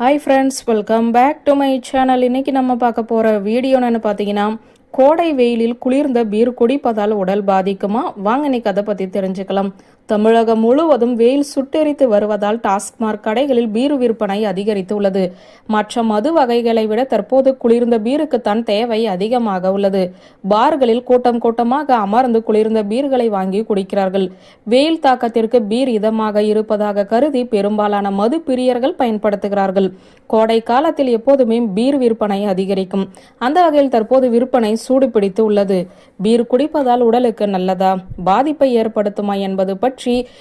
Hi friends welcome back to my channel இன்னைக்கு நம்ம பார்க்க போகிற வீடியோ என்னென்னு பார்த்தீங்கன்னா கோடை வெயிலில் குளிர்ந்த பீர் குடிப்பதால் உடல் பாதிக்குமா? வாங்க இன்னைக்கு அதை பற்றி தெரிஞ்சுக்கலாம். தமிழகம் முழுவதும் வெயில் சுட்டெரித்து வருவதால் டாஸ்மாக் கடைகளில் பீர் விற்பனை அதிகரித்து உள்ளது மற்ற மது வகைகளை விட தற்போது குளிர்ந்த பீருக்குத்தான் தேவை அதிகமாக உள்ளது. பார்களில் கூட்டம் கூட்டமாக அமர்ந்து குளிர்ந்த பீர்களை வாங்கி குடிக்கிறார்கள். வெயில் தாக்கத்திற்கு பீர் இதமாக இருப்பதாக கருதி பெரும்பாலான மது பிரியர்கள் பயன்படுத்துகிறார்கள். கோடை காலத்தில் எப்போதுமே பீர் விற்பனை அதிகரிக்கும். அந்த வகையில் தற்போது விற்பனை சூடு பிடித்து உள்ளது. பீர் குடிப்பதால் உடலுக்கு நல்லதா? பாதிப்பை ஏற்படுத்துமா என்பது பற்றி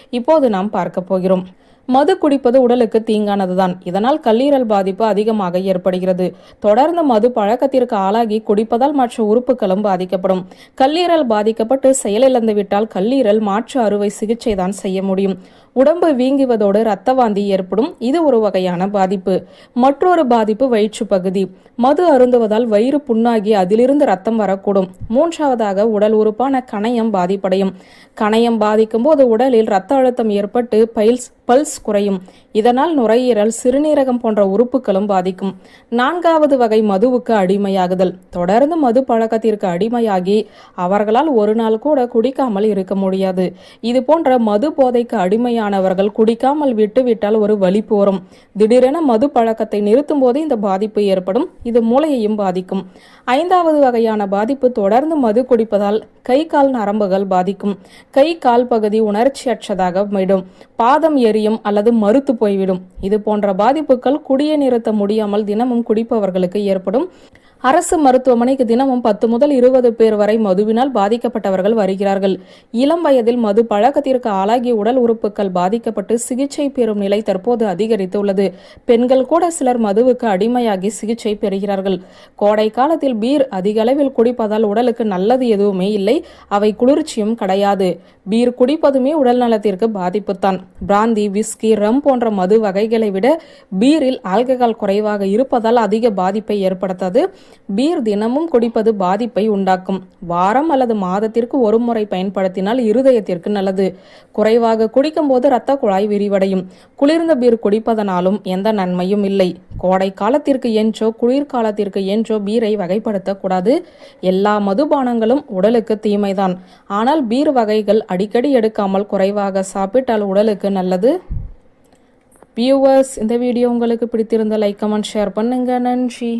இப்போது நாம் பார்க்க போகிறோம். மது குடிப்பது உடலுக்கு தீங்கானதுதான். இதனால் கல்லீரல் பாதிப்பு அதிகமாக ஏற்படுகிறது. தொடர்ந்து மது பழக்கத்திற்கு ஆளாகி குடிப்பதால் மற்ற உறுப்புகளும் பாதிக்கப்படும். கல்லீரல் பாதிக்கப்பட்டு செயலிழந்து விட்டால் கல்லீரல் மாற்று அறுவை சிகிச்சை தான் செய்ய முடியும். உடம்பு வீங்குவதோடு இரத்த வாந்தி ஏற்படும். இது ஒரு வகையான பாதிப்பு. மற்றொரு பாதிப்பு வயிற்று பகுதி. மது அருந்துவதால் வயிறு புண்ணாகி அதிலிருந்து ரத்தம் வரக்கூடும். மூன்றாவதாக உடல் உறுப்பான கணையம் பாதிப்படையும். கணையம் பாதிக்கும் போது உடலில் இரத்த அழுத்தம் ஏற்பட்டு பைல்ஸ் பல்ஸ் குறையும். இதனால் நுரையீரல் சிறுநீரகம் போன்ற உறுப்புகளும் பாதிக்கும். நான்காவது வகை மதுவுக்கு அடிமையாகுதல். தொடர்ந்து மது பழக்கத்திற்கு அடிமையாகி அவர்களால் ஒரு நாள் கூட குடிக்காமல் இருக்க முடியாது. இது போன்ற மது போதைக்கு ஆனவர்கள் குடிக்காமல் விட்டுவிட்டால் ஒரு வலி போரும். திடீரென மது பழக்கத்தை நிறுத்தும் போது இந்த பாதிப்பு ஏற்படும். இது மூளையையும் பாதிக்கும். ஐந்தாவது வகையான பாதிப்பு தொடர்ந்து மது குடிப்பதால் கை கால் நரம்புகள் பாதிக்கும். கை கால் பகுதி உணர்ச்சியற்றதாக விடும். பாதம் எரியும் அல்லது மறுத்து போய்விடும். இது போன்ற பாதிப்புகள் குடியை நிறுத்த முடியாமல் தினமும் குடிப்பவர்களுக்கு ஏற்படும். அரசு மருத்துவமனைக்கு தினமும் பத்து முதல் இருபது பேர் வரை மதுவினால் பாதிக்கப்பட்டவர்கள் வருகிறார்கள். இளம் வயதில் மது பழக்கத்திற்கு ஆளாகி உடல் உறுப்புகள் பாதிக்கப்பட்டு சிகிச்சை பெறும் நிலை தற்போது அதிகரித்துள்ளது. பெண்கள் கூட சிலர் மதுவுக்கு அடிமையாகி சிகிச்சை பெறுகிறார்கள். கோடை காலத்தில் பீர் அதிக அளவில் குடிப்பதால் உடலுக்கு நல்லது எதுவுமே இல்லை. அவை குளிர்ச்சியும் கிடையாது. பீர் குடிப்பதுமே உடல் நலத்திற்கு பாதிப்புத்தான். பிராந்தி விஸ்கி ரம் போன்ற மது வகைகளை விட பீரில் ஆல்கஹால் குறைவாக இருப்பதால் அதிக பாதிப்பை ஏற்படுத்தாது. பீர் தினமும் குடிப்பது பாதிப்பை உண்டாக்கும். வாரம் அல்லது மாதத்திற்கு ஒரு முறை பயன்படுத்தினால் இருதயத்திற்கு நல்லது. குறைவாக குடிக்கும் போது இரத்த குழாய் விரிவடையும். குளிர்ந்த பீர் குடிப்பதனாலும் எந்த நன்மையும் இல்லை. கோடை காலத்திற்கு என்றோ குளிர்காலத்திற்கு என்றோ பீரை வகைப்படுத்தக்கூடாது. எல்லா மதுபானங்களும் உடலுக்கு தீமைதான். ஆனால் பீர் வகைகள் அடிக்கடி எடுக்காமல் குறைவாக சாப்பிட்டால் உடலுக்கு நல்லது. வியூவர்ஸ் இந்த வீடியோ உங்களுக்கு பிடித்திருந்த லைக் கமெண்ட் ஷேர் பண்ணுங்க. நன்றி.